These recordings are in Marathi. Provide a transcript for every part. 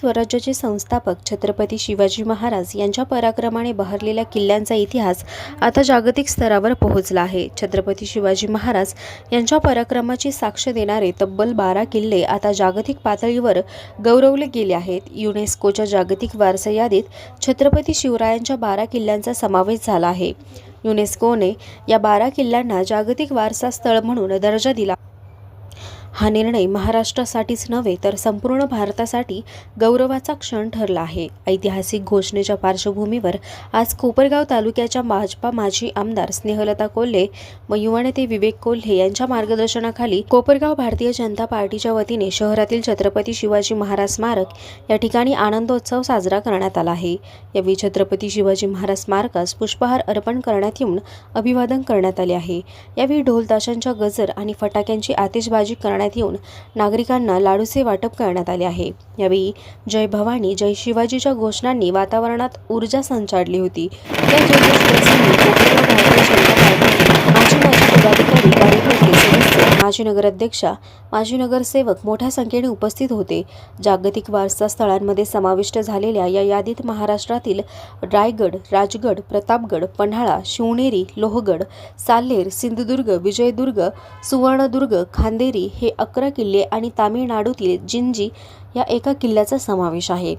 स्वराज्याचे संस्थापक छत्रपती शिवाजी महाराज यांच्या पराक्रमाने बहरलेल्या किल्ल्यांचा इतिहास आता जागतिक स्तरावर पोहोचला आहे. छत्रपती शिवाजी महाराज यांच्या पराक्रमाची साक्ष देणारे तब्बल बारा किल्ले आता जागतिक पातळीवर गौरवले गेले आहेत. युनेस्कोच्या जागतिक वारसा यादीत छत्रपती शिवरायांच्या बारा किल्ल्यांचा समावेश झाला आहे. युनेस्कोने या बारा किल्ल्यांना जागतिक वारसा स्थळ म्हणून दर्जा दिला. हा निर्णय महाराष्ट्रासाठीच नव्हे तर संपूर्ण भारतासाठी गौरवाचा क्षण ठरला आहे. ऐतिहासिक घोषणेच्या पार्श्वभूमीवर आज कोपरगाव तालुक्याच्या भाजपा माजी आमदार स्नेहलता कोल्हे व युवा नेते विवेक कोल्हे यांच्या मार्गदर्शनाखाली कोपरगाव भारतीय जनता पार्टीच्या वतीने शहरातील छत्रपती शिवाजी महाराज स्मारक या ठिकाणी आनंदोत्सव साजरा करण्यात आला आहे. यावेळी छत्रपती शिवाजी महाराज स्मारकास पुष्पहार अर्पण करण्यात येऊन अभिवादन करण्यात आले आहे. यावेळी ढोलताशांच्या गजर आणि फटाक्यांची आतिषबाजी करण्यात येऊन नागरिकांना लाडूचे वाटप करण्यात आले आहे. यावेळी जय भवानी जय शिवाजीच्या घोषणांनी वातावरणात ऊर्जा संचारली होती. या पदाधिकारी कार्यकर्ते सदस्य माजी नगराध्यक्षा माजी नगरसेवक मोठ्या संख्येने उपस्थित होते. जागतिक वारसा स्थळांमध्ये समाविष्ट झालेल्या या यादीत महाराष्ट्रातील रायगड राजगड प्रतापगड पन्हाळा शिवनेरी लोहगड साल्हेर सिंधुदुर्ग विजयदुर्ग सुवर्णदुर्ग खांदेरी हे अकरा किल्ले आणि तामिळनाडूतील जिंजी या एका किल्ल्याचा समावेश आहे.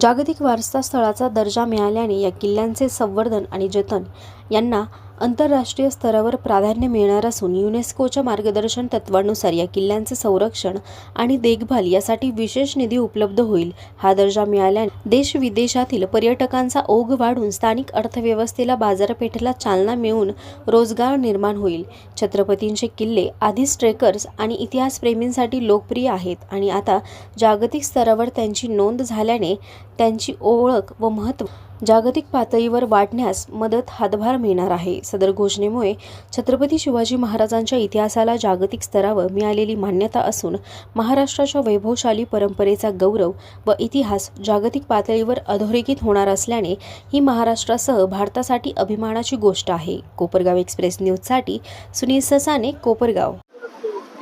जागतिक वारसा स्थळाचा दर्जा मिळाल्याने या किल्ल्यांचे संवर्धन आणि जतन यांना आंतरराष्ट्रीय स्तरावर प्राधान्य मिळणार असून युनेस्कोच्या मार्गदर्शन तत्वानुसार या किल्ल्यांचे संरक्षण आणि देखभाल यासाठी विशेष निधी उपलब्ध होईल. हा दर्जा मिळाल्याने देश विदेशातील पर्यटकांचा ओघ वाढून स्थानिक अर्थव्यवस्थेला बाजारपेठेला चालना मिळून रोजगार निर्माण होईल. छत्रपतींचे किल्ले आधीच ट्रेकर्स आणि इतिहासप्रेमींसाठी लोकप्रिय आहेत आणि आता जागतिक स्तरावर त्यांची नोंद झाल्याने त्यांची ओळख व महत्त्व जागतिक पातळीवर वाढण्यास मदत हातभार मिळणार आहे. सदर घोषणेमुळे छत्रपती शिवाजी महाराजांच्या इतिहासाला जागतिक स्तरावर मिळालेली मान्यता असून महाराष्ट्राच्या वैभवशाली परंपरेचा गौरव व इतिहास जागतिक पातळीवर अधोरेखित होणार असल्याने ही महाराष्ट्रासह भारतासाठी अभिमानाची गोष्ट आहे. कोपरगाव एक्सप्रेस न्यूजसाठी सुनील ससाने कोपरगाव.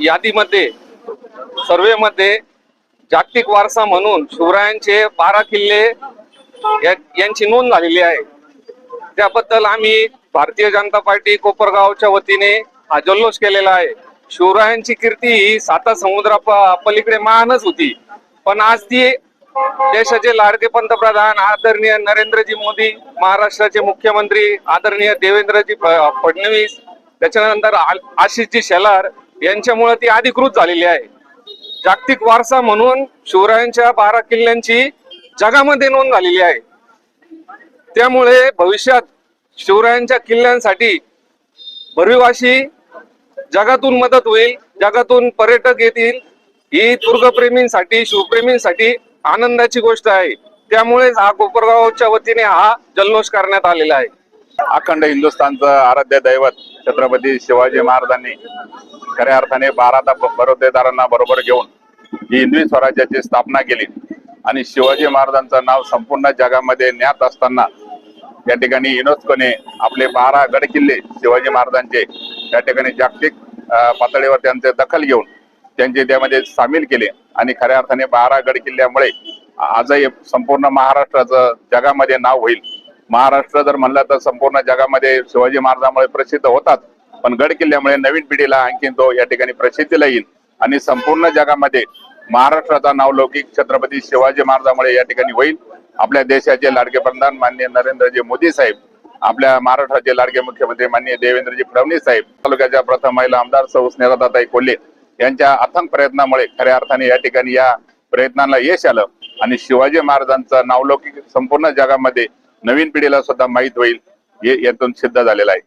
यादीमध्ये सर्वेमध्ये जागतिक वारसा म्हणून शिवरायांचे बारा किल्ले यांची नोंद झालेली आहे. त्याबद्दल आम्ही भारतीय जनता पार्टी कोपरगावच्या वतीने हा जल्लोष केलेला आहे. शिवरायांची कीर्ती ही साता समुद्रा पलीकडे महानच होती. पण आज ती देशाचे लाडके पंतप्रधान आदरणीय नरेंद्रजी मोदी महाराष्ट्राचे मुख्यमंत्री आदरणीय देवेंद्रजी फडणवीस त्याच्यानंतर आशिषजी शेलार यांच्यामुळे ती अधिकृत झालेली आहे. जागतिक वारसा म्हणून शिवरायांच्या बारा किल्ल्यांची जगामध्ये नोंद झालेली आहे. त्यामुळे भविष्यात शिवरायांच्या किल्ल्यांसाठी भरविवाशी जगातून मदत होईल जगातून पर्यटक येतील ही दुर्गप्रेमींसाठी शिवप्रेमींसाठी आनंदाची गोष्ट आहे. त्यामुळेच हा कोपरगावच्या वतीने हा जल्लोष करण्यात आलेला आहे. अखंड हिंदुस्थानचं आराध्य दैवत छत्रपती शिवाजी महाराजांनी खऱ्या अर्थाने बारा बरोबरदारांना बरोबर घेऊन ही हिंदवी स्वराज्याची स्थापना केली. आणि शिवाजी महाराजांचं नाव संपूर्ण जगामध्ये ज्ञात असताना या ठिकाणी युनेस्कोने आपले बारा गड किल्ले शिवाजी महाराजांचे त्या ठिकाणी जागतिक पातळीवर त्यांचे दखल घेऊन त्यांचे त्यामध्ये सामील केले. आणि खऱ्या अर्थाने बारा गड किल्ल्यामुळे आजही संपूर्ण महाराष्ट्राचं जगामध्ये नाव होईल. महाराष्ट्र जर म्हणलं तर संपूर्ण जगामध्ये शिवाजी महाराजांमुळे प्रसिद्ध होतात. पण गड किल्ल्यामुळे नवीन पिढीला आणखीन तो या ठिकाणी प्रसिद्धीला येईल. आणि संपूर्ण जगामध्ये महाराष्ट्राचा नावलौकिक छत्रपती शिवाजी महाराजामुळे या ठिकाणी होईल. आपल्या देशाचे लाडके पंतप्रधान माननीय नरेंद्रजी मोदी साहेब आपल्या महाराष्ट्राचे लाडके मुख्यमंत्री माननीय देवेंद्रजी फडणवीस साहेब तालुक्याच्या प्रथम महिला आमदार सौ स्नेहलताताई कोल्हे यांच्या अथक प्रयत्नामुळे खऱ्या अर्थाने या ठिकाणी या प्रयत्नांना यश आलं आणि शिवाजी महाराजांचं नावलौकिक संपूर्ण जगामध्ये नवीन पिढीला सुद्धा माहीत होईल हे यातून सिद्ध झालेलं आहे.